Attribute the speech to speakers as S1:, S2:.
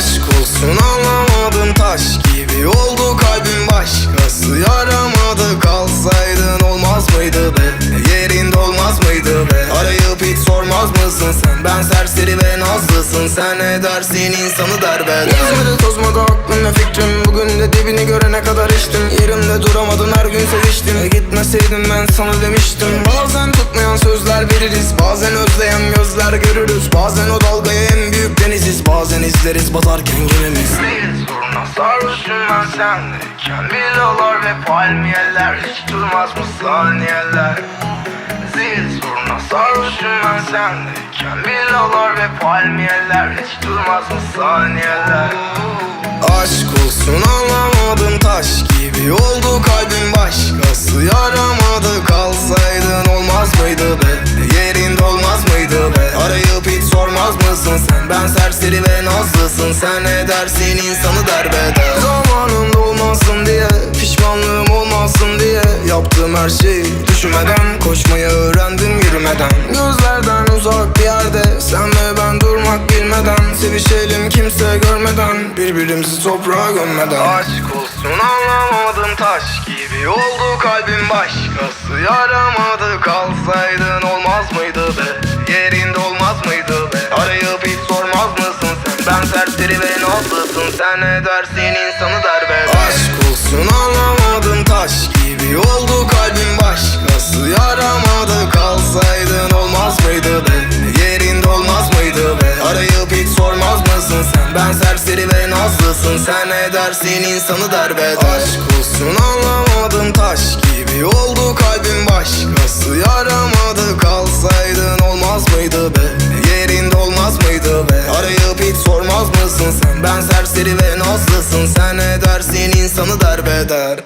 S1: Aşk olsun anlamadım taş gibi oldu kalbim. Başkası yaramadı kalsaydın olmaz mıydı be? Yerinde olmaz mıydı be? Arayıp hiç sormaz mısın sen? Ben serseri ve nazlısın sen ne dersin? İnsanı derbeder İzmir'de tozmadı aklım ve fikrim Bugün de dibini görene kadar içtim. Yerimde duramadın her gün seviştim Gitmeseydim ben sana demiştim. Bazen tutmayan sözler veririz Bazen özleyen gözler görürüz. Bazen o dalgaya en büyük deniziz Bazen izleriz batarken gemimiz
S2: sarhoşum ben sendeyken Villalar ve palmiyeler Hiç durmaz mı saniyeler. Zil soruna sarhoşum ben sendeyken Villalar ve palmiyeler Hiç durmaz mı saniyeler.
S1: Aşk olsun anlamadım taş gibi oldu mısın sen. Ben serseri ve nazlısın. Sen ne dersin? İnsanı derbeder. Zamanında olmasın diye pişmanlığım olmasın diye Yaptığım her şeyi düşünmeden Koşmayı öğrendim yürümeden. Gözlerden uzak bir yerde Sen ve ben durmak bilmeden Sevişelim kimse görmeden Birbirimizi toprağa gömmeden. Aşk olsun anlamadım taş gibi Oldu kalbim başkası. Yaramadı kalsaydın olmaz Ben serseri ve nazlısın Sen ne dersin? İnsanı derbeder Aşk olsun anlamadım taş gibi Oldu kalbim başkası. Yaramadı kalsaydın olmaz mıydı be? Yerinde olmaz mıydı be? Arayıp hiç sormaz mısın sen? Ben serseri ve nazlısın Sen ne dersin? İnsanı derbeder Aşk olsun anlamadım taş gibi Oldu kalbim başkası. Yaramadı kalsaydın olmaz mıydı be? Yerinde olmaz mıydı be? Arayıp sormaz mısın sen? Ben serseri ve nazlısın Sen ne dersin? İnsanı derbeder